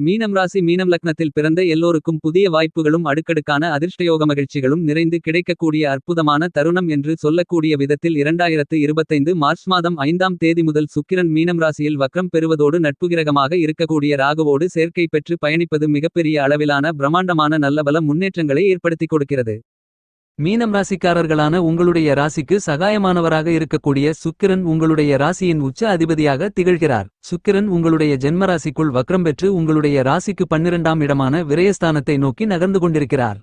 மீனம் ராசி மீனம் லக்னத்தில் பிறந்த எல்லோருக்கும் புதிய வாய்ப்புகளும் அடுக்கடுக்கான அதிர்ஷ்டயோக மகிழ்ச்சிகளும் நிறைந்து கிடைக்கக்கூடிய அற்புதமான தருணம் என்று சொல்லக்கூடிய விதத்தில் இரண்டாயிரத்து இருபத்தைந்து மார்ச் மாதம் ஐந்தாம் தேதி முதல் சுக்கிரன் மீனம் ராசியில் வக்ரம் பெறுவதோடு நட்புகிரகமாக இருக்கக்கூடிய ராகுவோடு சேர்க்கை பெற்று பயணிப்பது மிகப்பெரிய அளவிலான பிரம்மாண்டமான நல்லபல முன்னேற்றங்களை ஏற்படுத்திக் கொடுக்கிறது. மீனம் ராசிக்காரர்களான உங்களுடைய ராசிக்கு சகாயமானவராக இருக்கக்கூடிய சுக்கிரன் உங்களுடைய ராசியின் உச்ச அதிபதியாக திகழ்கிறார். சுக்கிரன் உங்களுடைய ஜென்மராசிக்குள் வக்ரம் பெற்று உங்களுடைய ராசிக்கு பன்னிரண்டாம் இடமான விரயஸ்தானத்தை நோக்கி நகர்ந்து கொண்டிருக்கிறார்.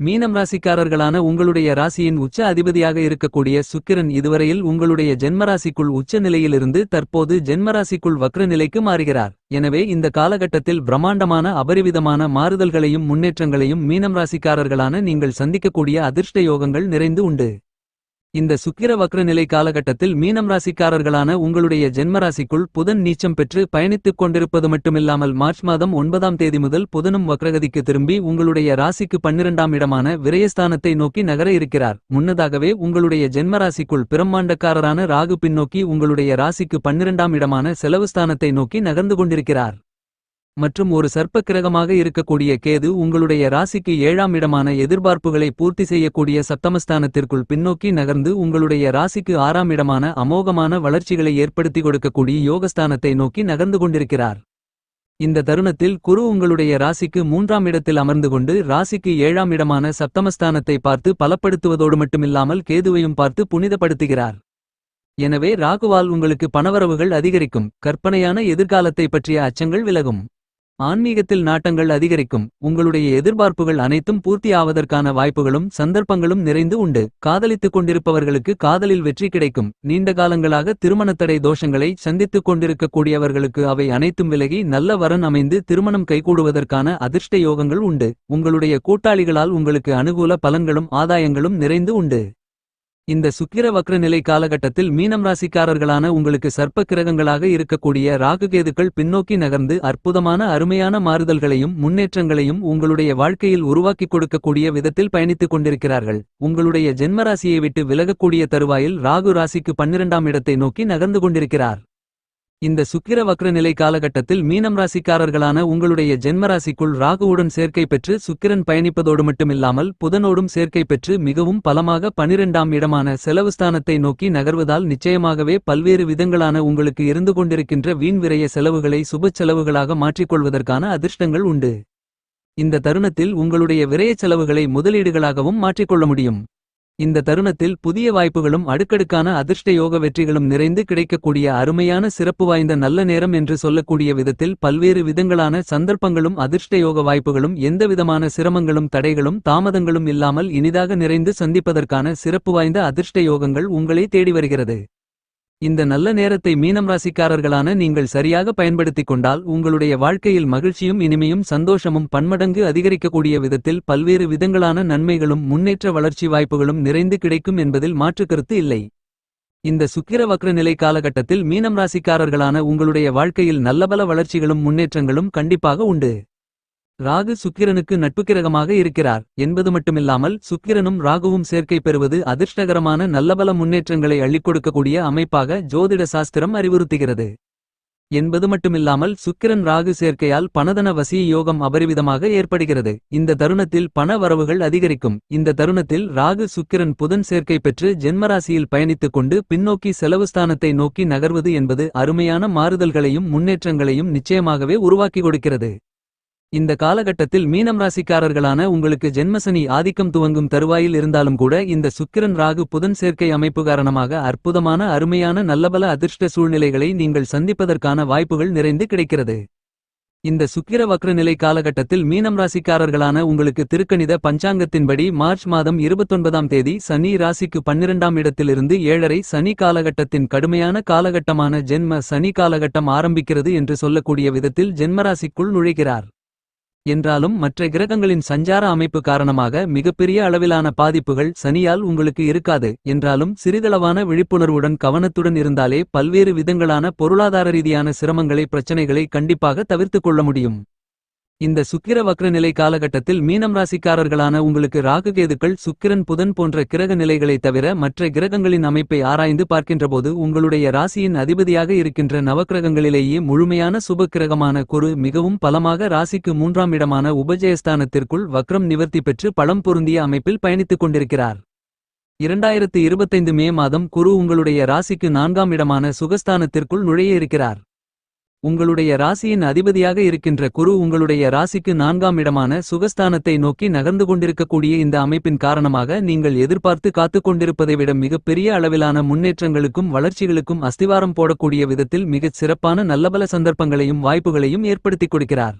மீனம் ராசிக்காரர்களான உங்களுடைய ராசியின் உச்ச அதிபதியாக இருக்கக்கூடிய சுக்கிரன் இதுவரையில் உங்களுடைய ஜென்மராசிக்குள் உச்ச நிலையிலிருந்து தற்போது ஜென்மராசிக்குள் வக்ர நிலைக்கு மாறுகிறார். எனவே இந்த காலகட்டத்தில் பிரம்மாண்டமான அபரிவிதமான மாறுதல்களையும் முன்னேற்றங்களையும் மீனம் ராசிக்காரர்களான நீங்கள் சந்திக்கக்கூடிய அதிர்ஷ்ட யோகங்கள் நிறைந்து உண்டு. இந்த சுக்கிர வக்ர நிலை காலகட்டத்தில் மீனம் ராசிக்காரர்களான உங்களுடைய ஜென்மராசிக்குள் புதன் நீச்சம் பெற்று பயணித்துக் கொண்டிருப்பது மட்டுமில்லாமல் மார்ச் மாதம் ஒன்பதாம் தேதி முதல் புதனும் வக்ரகதிக்கு திரும்பி உங்களுடைய ராசிக்கு பன்னிரண்டாம் இடமான விரயஸ்தானத்தை நோக்கி நகர இருக்கிறார். முன்னதாகவே உங்களுடைய ஜென்மராசிக்குள் பிரம்மாண்டக்காரரான ராகு பின்னோக்கி உங்களுடைய ராசிக்கு பன்னிரண்டாம் இடமான செலவுஸ்தானத்தை நோக்கி நகர்ந்து கொண்டிருக்கிறார். மற்றும் ஒரு சர்ப்பக்கிரகமாக இருக்கக்கூடிய கேது உங்களுடைய ராசிக்கு ஏழாம் இடமான எதிர்பார்ப்புகளை பூர்த்தி செய்யக்கூடிய சப்தமஸ்தானத்திற்குள் பின்னோக்கி நகர்ந்து உங்களுடைய ராசிக்கு ஆறாம் இடமான அமோகமான வளர்ச்சிகளை ஏற்படுத்தி கொடுக்கக்கூடிய யோகஸ்தானத்தை நோக்கி நகர்ந்து கொண்டிருக்கிறார். இந்த தருணத்தில் குரு உங்களுடைய ராசிக்கு மூன்றாம் இடத்தில் அமர்ந்து கொண்டு ராசிக்கு ஏழாம் இடமான சப்தமஸ்தானத்தை பார்த்து பலப்படுத்துவதோடு மட்டுமில்லாமல் கேதுவையும் பார்த்து புனிதப்படுத்துகிறார். எனவே ராகுவால் உங்களுக்கு பணவரவுகள் அதிகரிக்கும். கற்பனையான எதிர்காலத்தை பற்றிய அச்சங்கள் விலகும். ஆன்மீகத்தில் நாட்டங்கள் அதிகரிக்கும். உங்களுடைய எதிர்பார்ப்புகள் அனைத்தும் பூர்த்தியாவதற்கான வாய்ப்புகளும் சந்தர்ப்பங்களும் நிறைந்து உண்டு. காதலித்துக் கொண்டிருப்பவர்களுக்கு காதலில் வெற்றி கிடைக்கும். நீண்ட காலங்களாக திருமணத்தடை தோஷங்களை சந்தித்துக் கொண்டிருக்கக்கூடியவர்களுக்கு அவை அனைத்தும் விலகி நல்ல வரன் அமைந்து திருமணம் கைகூடுவதற்கான அதிர்ஷ்ட யோகங்கள் உண்டு. உங்களுடைய கூட்டாளிகளால் உங்களுக்கு அனுகூல பலன்களும் ஆதாயங்களும் நிறைந்து உண்டு. இந்த சுக்கிர வக்ர நிலை காலகட்டத்தில் மீனம் ராசிக்காரர்களான உங்களுக்கு சர்ப்ப கிரகங்களாக இருக்கக்கூடிய ராகுகேதுக்கள் பின்னோக்கி நகர்ந்து அற்புதமான அருமையான மாறுதல்களையும் முன்னேற்றங்களையும் உங்களுடைய வாழ்க்கையில் உருவாக்கிக் கொடுக்கக்கூடிய விதத்தில் பயணித்துக் கொண்டிருக்கிறார்கள். உங்களுடைய ஜென்மராசியை விட்டு விலகக்கூடிய தருவாயில் ராகு ராசிக்கு பன்னிரண்டாம் இடத்தை நோக்கி நகர்ந்து கொண்டிருக்கிறார். இந்த சுக்கிர வக்ர நிலை காலகட்டத்தில் மீனம் ராசிக்காரர்களான உங்களுடைய ஜென்மராசிக்குள் ராகுவுடன் சேர்க்கை பெற்று சுக்கிரன் பயணிப்பதோடு மட்டுமில்லாமல் புதனோடும் சேர்க்கை பெற்று மிகவும் பலமாக பனிரெண்டாம் இடமான செலவுஸ்தானத்தை நோக்கி நகர்வதால் நிச்சயமாகவே பல்வேறு விதங்களான உங்களுக்கு இருந்து கொண்டிருக்கின்ற வீண் விரய செலவுகளை சுப செலவுகளாக மாற்றிக்கொள்வதற்கான அதிர்ஷ்டங்கள் உண்டு. இந்த தருணத்தில் உங்களுடைய விரைய செலவுகளை முதலீடுகளாகவும் மாற்றிக்கொள்ள முடியும். இந்த தருணத்தில் புதிய வாய்ப்புகளும் அடுக்கடுக்கான அதிர்ஷ்ட யோக வெற்றிகளும் நிறைந்து கிடைக்கக்கூடிய அருமையான சிறப்பு வாய்ந்த நல்ல நேரம் என்று சொல்லக்கூடிய விதத்தில் பல்வேறு விதங்களான சந்தர்ப்பங்களும் அதிர்ஷ்ட யோக வாய்ப்புகளும் எந்தவிதமான சிரமங்களும் தடைகளும் தாமதங்களும் இல்லாமல் இனிதாக நிறைந்து சந்திப்பதற்கான சிறப்பு வாய்ந்த அதிர்ஷ்ட யோகங்கள் உங்களை தேடி வருகிறது. இந்த நல்ல நேரத்தை மீனம் ராசிக்காரர்களான நீங்கள் சரியாக பயன்படுத்திக் கொண்டால் உங்களுடைய வாழ்க்கையில் மகிழ்ச்சியும் இனிமையும் சந்தோஷமும் பன்மடங்கு அதிகரிக்கக்கூடிய விதத்தில் பல்வேறு விதங்களான நன்மைகளும் முன்னேற்ற வளர்ச்சி வாய்ப்புகளும் நிறைந்து கிடைக்கும் என்பதில் மாற்றுக்கருத்து இல்லை. இந்த சுக்கிர வக்ர நிலை காலகட்டத்தில் மீனம் ராசிக்காரர்களான உங்களுடைய வாழ்க்கையில் நல்லபல வளர்ச்சிகளும் முன்னேற்றங்களும் கண்டிப்பாக உண்டு. ராகு சுக்கிரனுக்கு நட்புக்கிரகமாக இருக்கிறார் என்பது மட்டுமில்லாமல் சுக்கிரனும் ராகுவும் சேர்க்கை பெறுவது அதிர்ஷ்டகரமான நல்லபல முன்னேற்றங்களை அள்ளிக் கொடுக்கக்கூடிய அமைப்பாக ஜோதிட சாஸ்திரம் அறிவுறுத்துகிறது. என்பது மட்டுமில்லாமல் சுக்கிரன் ராகு சேர்க்கையால் பணதன வசிய யோகம் அபரிவிதமாக ஏற்படுகிறது. இந்த தருணத்தில் பண வரவுகள் அதிகரிக்கும். இந்த தருணத்தில் ராகு சுக்கிரன் புதன் சேர்க்கை பெற்று ஜென்மராசியில் பயணித்துக் கொண்டு பின்னோக்கி செலவுஸ்தானத்தை நோக்கி நகர்வது என்பது அருமையான மாறுதல்களையும் முன்னேற்றங்களையும் நிச்சயமாகவே உருவாக்கி கொடுக்கிறது. இந்த காலகட்டத்தில் மீனம் ராசிக்காரர்களான உங்களுக்கு ஜென்மசனி ஆதிக்கம் துவங்கும் தருவாயில் இருந்தாலும் கூட இந்த சுக்கிரன் ராகு புதன் சேர்க்கை அமைப்பு காரணமாக அற்புதமான அருமையான நல்லபல அதிர்ஷ்ட சூழ்நிலைகளை நீங்கள் சந்திப்பதற்கான வாய்ப்புகள் நிறைந்து கிடைக்கிறது. இந்த சுக்கிர வக்ரநிலை காலகட்டத்தில் மீனம் ராசிக்காரர்களான உங்களுக்கு திருக்கணித பஞ்சாங்கத்தின்படி மார்ச் மாதம் இருபத்தொன்பதாம் தேதி சனி ராசிக்கு பன்னிரண்டாம் இடத்திலிருந்து ஏழரை சனி காலகட்டத்தின் கடுமையான காலகட்டமான ஜென்ம சனி காலகட்டம் ஆரம்பிக்கிறது என்று சொல்லக்கூடிய விதத்தில் ஜென்மராசிக்குள் நுழைகிறார். என்றாலும் மற்ற கிரகங்களின் சஞ்சார அமைப்பு காரணமாக மிகப்பெரிய அளவிலான பாதிப்புகள் சனியால் உங்களுக்கு இருக்காது என்றாலும் சிறிதளவான விழிப்புணர்வுடன் கவனத்துடன் இருந்தாலே பல்வேறு விதங்களான பொருளாதார ரீதியான சிரமங்களை பிரச்சனைகளை கண்டிப்பாக தவிர்த்துக் கொள்ள முடியும். இந்த சுக்கிர வக்ர நிலை காலகட்டத்தில் மீனம் ராசிக்காரர்களான உங்களுக்கு ராகுகேதுக்கள் சுக்கிரன் புதன் போன்ற கிரக நிலைகளை தவிர மற்ற கிரகங்களின் அமைப்பை ஆராய்ந்து பார்க்கின்றபோது உங்களுடைய ராசியின் அதிபதியாக இருக்கின்ற நவக்கிரகங்களிலேயே முழுமையான சுப கிரகமான குரு மிகவும் பலமாக ராசிக்கு மூன்றாம் இடமான உபஜயஸ்தானத்திற்குள் வக்ரம் நிவர்த்தி பெற்று பலம் பொருந்திய அமைப்பில் பயணித்துக் கொண்டிருக்கிறார். இரண்டாயிரத்து இருபத்தைந்து மே மாதம் குரு உங்களுடைய ராசிக்கு நான்காம் இடமான சுகஸ்தானத்திற்குள் நுழைய இருக்கிறார். உங்களுடைய ராசியின் அதிபதியாக இருக்கின்ற குரு உங்களுடைய ராசிக்கு நான்காம் இடமான சுகஸ்தானத்தை நோக்கி நகர்ந்து கொண்டிருக்கக்கூடிய இந்த அமைப்பின் காரணமாக நீங்கள் எதிர்பார்த்து காத்துக் கொண்டிருப்பதை விட மிகப்பெரிய அளவிலான முன்னேற்றங்களுக்கும் வளர்ச்சிகளுக்கும் அஸ்திவாரம் போடக்கூடிய விதத்தில் மிகச் சிறப்பான நல்லபல சந்தர்ப்பங்களையும் வாய்ப்புகளையும் ஏற்படுத்திக் கொடுக்கிறார்.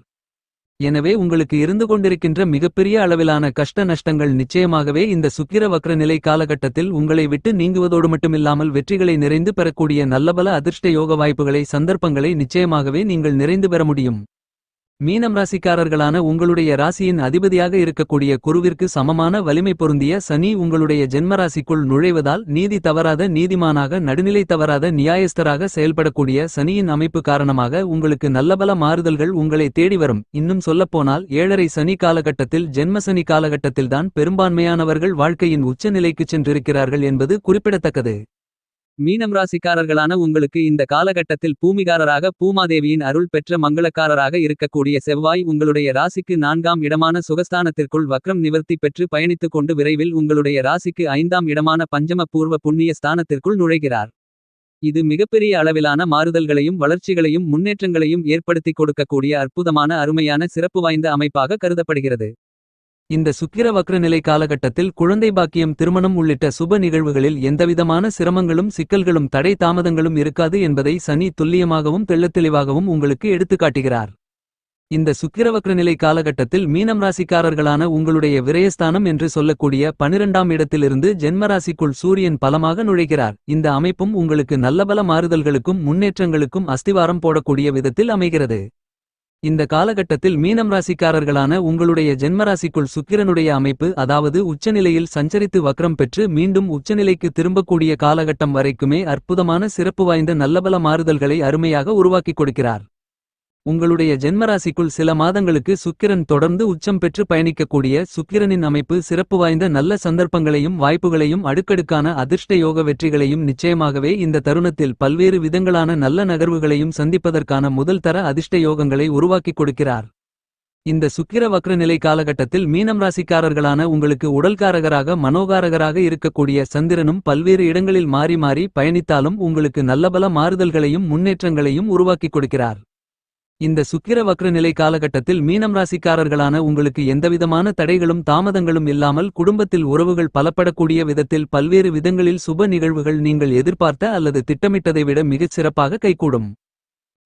எனவே உங்களுக்கு இருந்து கொண்டிருக்கின்ற மிகப்பெரிய அளவிலான கஷ்ட நஷ்டங்கள் நிச்சயமாகவே இந்த சுக்கிர வக்ர நிலை காலகட்டத்தில் உங்களை விட்டு நீங்குவதோடு மட்டுமில்லாமல் வெற்றிகளை நிறைந்து பெறக்கூடிய நல்லபல அதிர்ஷ்ட யோக வாய்ப்புகளை சந்தர்ப்பங்களை நிச்சயமாகவே நீங்கள் நிறைந்து பெற முடியும். மீனம் ராசிக்காரர்களான உங்களுடைய ராசியின் அதிபதியாக இருக்கக்கூடிய குருவிற்கு சமமான வலிமை பொருந்திய சனி உங்களுடைய ஜென்மராசிக்குள் நுழைவதால் நீதி தவறாத நீதிமானாக நடுநிலை தவறாத நியாயஸ்தராக செயல்படக்கூடிய சனியின் அமைப்பு காரணமாக உங்களுக்கு நல்லபல மாறுதல்கள் உங்களை தேடி வரும். இன்னும் சொல்லப்போனால் ஏழரை சனி காலகட்டத்தில் ஜென்ம சனி காலகட்டத்தில்தான் பெரும்பான்மையானவர்கள் வாழ்க்கையின் உச்சநிலைக்குச் சென்றிருக்கிறார்கள் என்பது குறிப்பிடத்தக்கது. மீனம் ராசிக்காரர்களான உங்களுக்கு இந்த காலகட்டத்தில் பூமிகாரராக பூமாதேவியின் அருள் பெற்ற மங்களக்காரராக இருக்கக்கூடிய செவ்வாய் உங்களுடைய ராசிக்கு நான்காம் இடமான சுகஸ்தானத்திற்குள் வக்ரம் நிவர்த்தி பெற்று பயணித்துக் கொண்டு விரைவில் உங்களுடைய ராசிக்கு ஐந்தாம் இடமான பஞ்சம பூர்வ புண்ணிய ஸ்தானத்திற்குள் நுழைகிறார். இது மிகப்பெரிய அளவிலான மாறுதல்களையும் வளர்ச்சிகளையும் முன்னேற்றங்களையும் ஏற்படுத்திக் கொடுக்கக்கூடிய அற்புதமான அருமையான சிறப்பு வாய்ந்த அமைப்பாக கருதப்படுகிறது. இந்த சுக்கிர வக்ர நிலை காலகட்டத்தில் குழந்தை பாக்கியம் திருமணம் உள்ளிட்ட சுப நிகழ்வுகளில் எந்தவிதமான சிரமங்களும் சிக்கல்களும் தடை தாமதங்களும் இருக்காது என்பதை சனி துல்லியமாகவும் தெள்ளத்தெளிவாகவும் உங்களுக்கு எடுத்துக்காட்டுகிறார் இந்த சுக்கிரவக்ர நிலை காலகட்டத்தில் மீனம் ராசிக்காரர்களான உங்களுடைய விரயஸ்தானம் என்று சொல்லக்கூடிய பனிரெண்டாம் இடத்திலிருந்து ஜென்மராசிக்குள் சூரியன் பலமாக நுழைகிறார். இந்த அமைப்பும் உங்களுக்கு நல்லபல மாறுதல்களுக்கும் முன்னேற்றங்களுக்கும் அஸ்திவாரம் போடக்கூடிய விதத்தில் அமைகிறது. இந்த காலகட்டத்தில் மீனம் ராசிக்காரர்களான உங்களுடைய ஜென்மராசிக்குள் சுக்கிரனுடைய அமைப்பு அதாவது உச்சநிலையில் சஞ்சரித்து வக்ரம் பெற்று மீண்டும் உச்சநிலைக்கு திரும்பக்கூடிய காலகட்டம் வரைக்குமே அற்புதமான சிறப்பு வாய்ந்த நல்லபல மாறுதல்களை அருமையாக உருவாக்கிக் கொடுக்கிறார். உங்களுடைய ஜென்மராசிக்குள் சில மாதங்களுக்கு சுக்கிரன் தொடர்ந்து உச்சம் பெற்று பயணிக்கக்கூடிய சுக்கிரனின் அமைப்பு சிறப்பு வாய்ந்த நல்ல சந்தர்ப்பங்களையும் வாய்ப்புகளையும் அடுக்கடுக்கான அதிர்ஷ்ட யோக வெற்றிகளையும் நிச்சயமாகவே இந்த தருணத்தில் பல்வேறு விதங்களான நல்ல நகர்வுகளையும் சந்திப்பதற்கான முதல் தர அதிர்ஷ்ட யோகங்களை உருவாக்கிக் கொடுக்கிறார். இந்த சுக்கிர வக்ர நிலை காலகட்டத்தில் மீனம் ராசிக்காரர்களான உங்களுக்கு உடல்காரகராக மனோகாரகராக இருக்கக்கூடிய சந்திரனும் பல்வேறு இடங்களில் மாறி மாறி பயணித்தாலும் உங்களுக்கு நல்லபல மாறுதல்களையும் முன்னேற்றங்களையும் உருவாக்கிக் கொடுக்கிறார். இந்த சுக்கிர வக்ர நிலை காலகட்டத்தில் மீனம் ராசிக்காரர்களான உங்களுக்கு எந்தவிதமான தடைகளும் தாமதங்களும் இல்லாமல் குடும்பத்தில் உறவுகள் பலப்படக்கூடிய விதத்தில் பல்வேறு விதங்களில் சுப நிகழ்வுகள் நீங்கள் எதிர்பார்த்த அல்லது திட்டமிட்டதை விட மிகச் சிறப்பாக கைகூடும்.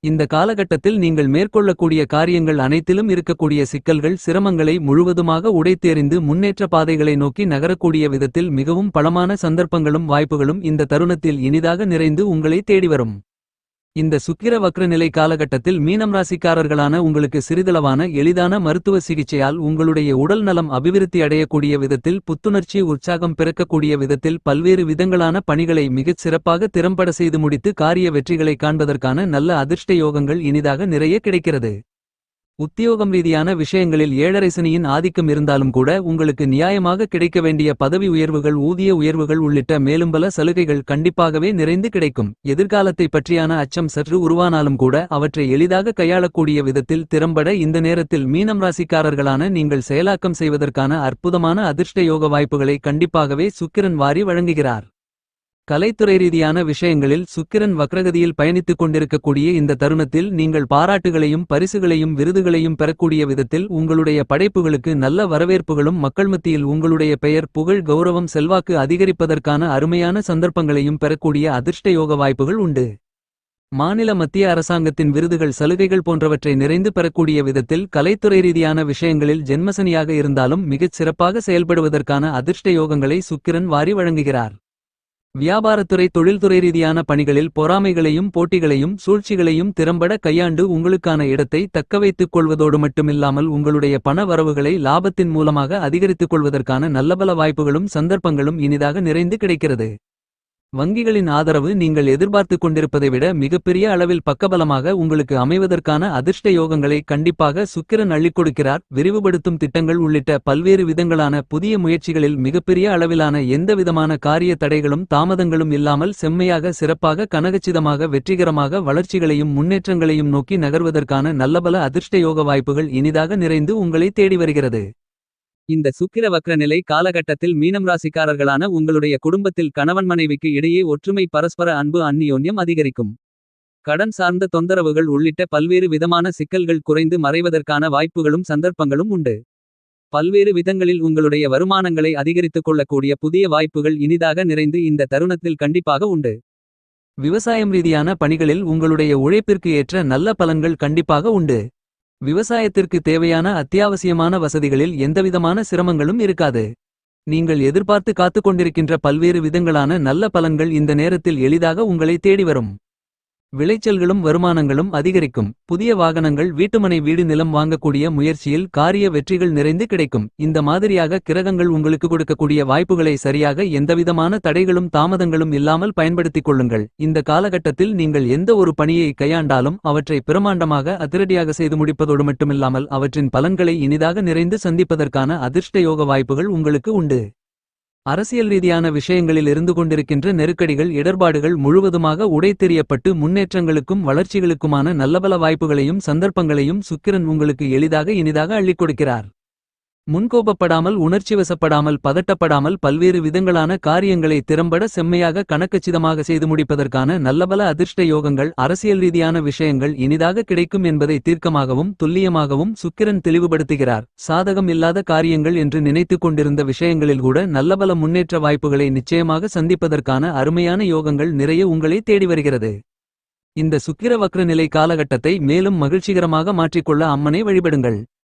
இந்த காலகட்டத்தில் நீங்கள் மேற்கொள்ளக்கூடிய காரியங்கள் அனைத்திலும் இருக்கக்கூடிய சிக்கல்கள் சிரமங்களை முழுவதுமாக உடைத்தெறிந்து முன்னேற்ற பாதைகளை நோக்கி நகரக்கூடிய விதத்தில் மிகவும் பலமான சந்தர்ப்பங்களும் வாய்ப்புகளும் இந்த தருணத்தில் இனிதாக நிறைந்து உங்களை தேடி வரும் இந்த சுக்கிர வக்ர நிலை காலகட்டத்தில் மீனம் ராசிக்காரர்களான உங்களுக்கு சிறிதளவான எளிதான மருத்துவ சிகிச்சையால் உங்களுடைய உடல் நலம் அபிவிருத்தி அடையக்கூடிய விதத்தில் புத்துணர்ச்சி உற்சாகம் பிறக்கக்கூடிய விதத்தில் பல்வேறு விதங்களான பணிகளை மிகச் சிறப்பாக திறம்பட செய்து முடித்து காரிய வெற்றிகளை காண்பதற்கான நல்ல அதிர்ஷ்ட யோகங்கள் இனிதாக நிறைய கிடைக்கிறது. உத்தியோகம் ரீதியான விஷயங்களில் ஏழரை சனியின் ஆதிக்கம் இருந்தாலும் கூட உங்களுக்கு நியாயமாக கிடைக்க வேண்டிய பதவி உயர்வுகள் ஊதிய உயர்வுகள் உள்ளிட்ட மேலும் பல சலுகைகள் கண்டிப்பாகவே நிறைந்து கிடைக்கும். எதிர்காலத்தை பற்றியான அச்சம் சற்று உருவானாலும் கூட அவற்றை எளிதாக கையாளக்கூடிய விதத்தில் திறம்பட இந்த நேரத்தில் மீனம் ராசிக்காரர்களான நீங்கள் செயலாக்கம் செய்வதற்கான அற்புதமான அதிர்ஷ்ட யோக வாய்ப்புகளை கண்டிப்பாகவே சுக்கிரன் வாரி வழங்குகிறார். கலைத்துறை ரீதியான விஷயங்களில் சுக்கிரன் வக்ரகதியில் பயணித்துக் கொண்டிருக்கக்கூடிய இந்த தருணத்தில் நீங்கள் பாராட்டுகளையும் பரிசுகளையும் விருதுகளையும் பெறக்கூடிய விதத்தில் உங்களுடைய படைப்புகளுக்கு நல்ல வரவேற்புகளும் மக்கள் மத்தியில் உங்களுடைய பெயர் புகழ் கௌரவம் செல்வாக்கு அதிகரிப்பதற்கான அருமையான சந்தர்ப்பங்களையும் பெறக்கூடிய அதிர்ஷ்ட யோக வாய்ப்புகள் உண்டு. மாநில மத்திய அரசாங்கத்தின் விருதுகள் சலுகைகள் போன்றவற்றை நிறைந்து பெறக்கூடிய விதத்தில் கலைத்துறை ரீதியான விஷயங்களில் ஜென்மசனியாக இருந்தாலும் மிகச் சிறப்பாக செயல்படுவதற்கான அதிர்ஷ்ட யோகங்களை சுக்கிரன் வாரி வழங்குகிறார். வியாபாரத்துறை தொழில்துறை ரீதியான பணிகளில் பொறாமைகளையும் போட்டிகளையும் சூழ்ச்சிகளையும் திறம்பட கையாண்டு உங்களுக்கான இடத்தை தக்கவைத்துக் கொள்வதோடு மட்டுமில்லாமல் உங்களுடைய பண வரவுகளை லாபத்தின் மூலமாக அதிகரித்துக் கொள்வதற்கான நல்லபல வாய்ப்புகளும் சந்தர்ப்பங்களும் இனிதாக நிறைந்து கிடைக்கிறது. வங்கிகளின் ஆதரவு நீங்கள் எதிர்பார்த்துக் கொண்டிருப்பதை விட மிகப்பெரிய அளவில் பக்கபலமாக உங்களுக்கு அமைவதற்கான அதிர்ஷ்ட யோகங்களை கண்டிப்பாக சுக்கிரன் அள்ளிக் கொடுக்கிறார். விரிவுபடுத்தும் திட்டங்கள் உள்ளிட்ட பல்வேறு விதங்களான புதிய முயற்சிகளில் மிகப்பெரிய அளவிலான எந்தவிதமான காரிய தடைகளும் தாமதங்களும் இல்லாமல் செம்மையாக சிறப்பாக கனகச்சிதமாக வெற்றிகரமாக வளர்ச்சிகளையும் முன்னேற்றங்களையும் நோக்கி நகர்வதற்கான நல்லபல அதிர்ஷ்ட யோக வாய்ப்புகள் இனிதாக நிறைந்து உங்களை தேடி வருகிறது. இந்த சுக்கிர வக்ர நிலை காலகட்டத்தில் மீனம் ராசிக்காரர்களான உங்களுடைய குடும்பத்தில் கணவன் மனைவிக்கு இடையே ஒற்றுமை பரஸ்பர அன்பு அந்நியோன்யம் அதிகரிக்கும். கடன் சார்ந்த தொந்தரவுகள் உள்ளிட்ட பல்வேறு விதமான சிக்கல்கள் குறைந்து மறைவதற்கான வாய்ப்புகளும் சந்தர்ப்பங்களும் உண்டு. பல்வேறு விதங்களில் உங்களுடைய வருமானங்களை அதிகரித்துக் கொள்ளக்கூடிய புதிய வாய்ப்புகள் இனிதாக நிறைந்து இந்த தருணத்தில் கண்டிப்பாக உண்டு. விவசாயம் ரீதியான பணிகளில் உங்களுடைய உழைப்பிற்கு ஏற்ற நல்ல பலன்கள் கண்டிப்பாக உண்டு. விவசாயத்திற்கு தேவையான அத்தியாவசியமான வசதிகளில் எந்தவிதமான சிரமங்களும் இருக்காது. நீங்கள் எதிர்பார்த்து காத்துக் கொண்டிருக்கின்ற பல்வேறு விதங்களான நல்ல பலன்கள் இந்த நேரத்தில் எளிதாக உங்களை தேடி வரும். விளைச்சல்களும் வருமானங்களும் அதிகரிக்கும். புதிய வாகனங்கள் வீட்டுமனை வீடு நிலம் வாங்கக்கூடிய முயற்சியில் காரிய வெற்றிகள் நிறைந்து கிடைக்கும். இந்த மாதிரியாக கிரகங்கள் உங்களுக்கு கொடுக்கக்கூடிய வாய்ப்புகளை சரியாக எந்தவிதமான தடைகளும் தாமதங்களும் இல்லாமல் பயன்படுத்திக் கொள்ளுங்கள். இந்த காலகட்டத்தில் நீங்கள் எந்த ஒரு பணியை கையாண்டாலும் அவற்றை பிரமாண்டமாக அதிரடியாக செய்து முடிப்பதோடு மட்டுமில்லாமல் அவற்றின் பலன்களை இனிதாக நிறைந்து சந்திப்பதற்கான அதிர்ஷ்ட யோக வாய்ப்புகள் உங்களுக்கு உண்டு. அரசியல் ரீதியான விஷயங்களில் இருந்து கொண்டிருக்கின்ற நெருக்கடிகள் இடர்பாடுகள் முழுவதுமாக உடைத்தெறியப்பட்டு முன்னேற்றங்களுக்கும் வளர்ச்சிகளுக்குமான நல்லபல வாய்ப்புகளையும் சந்தர்ப்பங்களையும் சுக்கிரன் உங்களுக்கு எளிதாக இனிதாக அள்ளிக் கொடுக்கிறார். முன்கோபப்படாமல் உணர்ச்சிவசப்படாமல் பதட்டப்படாமல் பல்வேறு விதங்களான காரியங்களை திறம்பட செம்மையாக கணக்கச்சிதமாக செய்து முடிப்பதற்கான நல்லபல அதிர்ஷ்ட யோகங்கள் அரசியல் ரீதியான விஷயங்கள் இனிதாக கிடைக்கும் என்பதை தீர்க்கமாகவும் துல்லியமாகவும் சுக்கிரன் தெளிவுபடுத்துகிறார். சாதகம் இல்லாத காரியங்கள் என்று நினைத்துக் கொண்டிருந்த விஷயங்களில் கூட நல்லபல முன்னேற்ற வாய்ப்புகளை நிச்சயமாக சந்திப்பதற்கான அருமையான யோகங்கள் நிறைய உங்களை தேடி வருகிறது. இந்த சுக்கிர வக்ர நிலை காலகட்டத்தை மேலும் மகிழ்ச்சிகரமாக மாற்றிக்கொள்ள அம்மனை வழிபடுங்கள்.